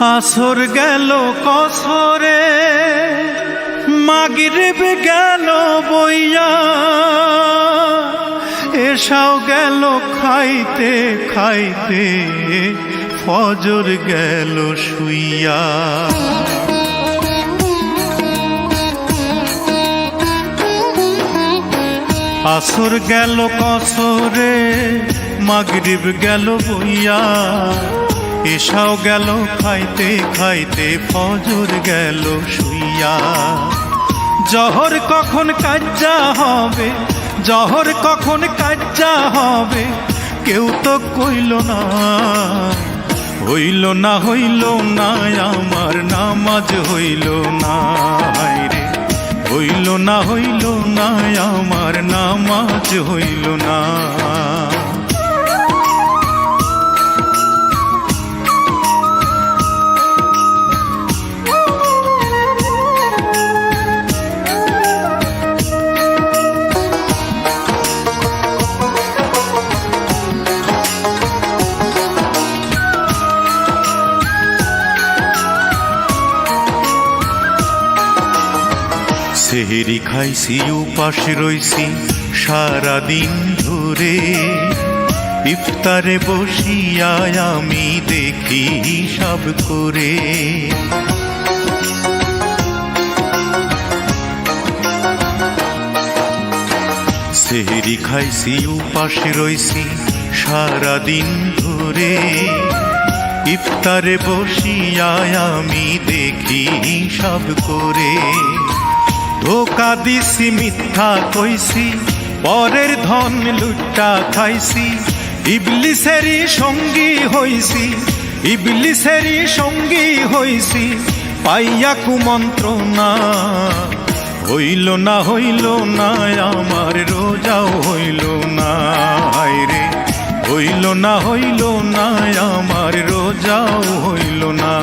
আসর গেল কসরে, মাগরিব গেল বইয়া। এসাও গেল খাইতে খাইতে, ফজর গেল শুইয়া। আসর গেল কসরে, মাগরিব গেল বইয়া। এসাও গেল, খাইতে খাইতে ফজর গেল শুইয়া। জহর কখন কাজ্জা হবে, জহর কখন কাজ্জা হবে, কেউ তো কইল না। হইল না হইল না, আমার নামাজ হইল না রে। হইল না হইল না, আমার নামাজ হইল না। সেহেরি খাইছি, উপাস রইছি, সারাদিন ধরে। ইফতারে বসিয়া আমি দেখি সব করে। সেহেরি খাইছি, উপাস রইছি, সারাদিন ধরে। ইফতারে বসিয়া আমি দেখি সব করে। ধোকা দিছি, মিথ্যা কইছি, পরের ধন লুট্টা খাইছি। ইবলিসেরই সঙ্গী হইছি ইবলিসেরই সঙ্গী হইছি, পাইয়া কুমন্ত্রণা। হইল না হইল না, আমার রোজাও হইল না রে। হইল না হইল না, আমার রোজাও হইল না।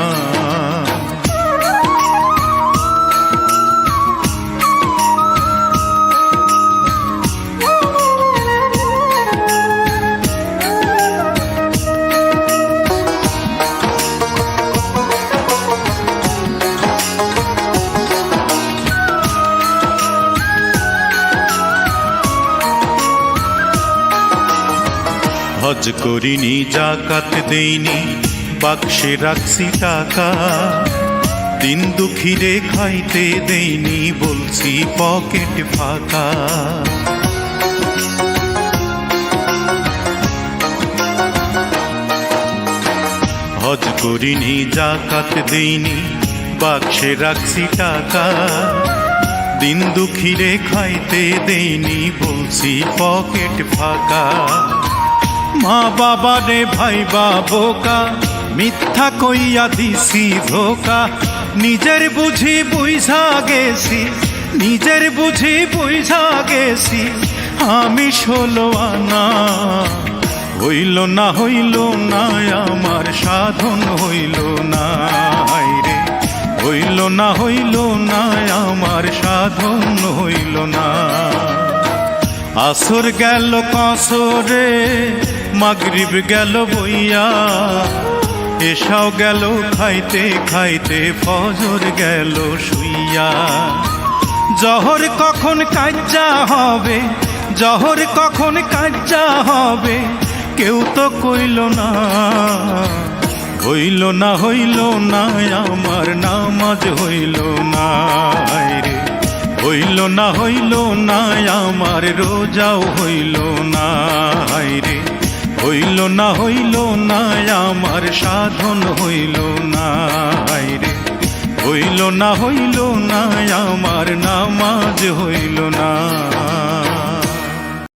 হজ করিনি, জাকাত দেইনি, বাক্সে রাখছি টাকা। দিন দুঃখীরে খাইতে দেইনি, বলছি পকেট ফাঁকা। হজ করিনি, জাকাত দেইনি, বাক্সে রাখছি টাকা। দিন দুঃখীরে খাইতে দেইনি, বলছি পকেট ফাঁকা। মা বাবা রে ভাই বাবোকা মিথ্যা কইয়া দিছি ধোকা। নিজের বুঝি বুঝা গেছি, নিজের বুঝি বুঝা গেছি, আমি ষোলো আনা। হইল না হইল না, আমার সাধন হইল না রে। হইল না হইল না, আমার সাধন হইল না। আসর গেল কসরে মাগরিব গেল বইয়া, এসাও গেল খাইতে খাইতে, ফজর গেল শুইয়া। জহর কখন কাজ্জা হবে, জহর কখন কাজ্জা হবে, কেউ তো কইল না। হইল না হইল না, আমার নামাজ হইল না রে। হইল না হইল না, আমার রোজাও হইল না রে। হইল না হইল না, আমার সাধন হইল না রে। হইল না হইল না, আমার নামাজ হইল না।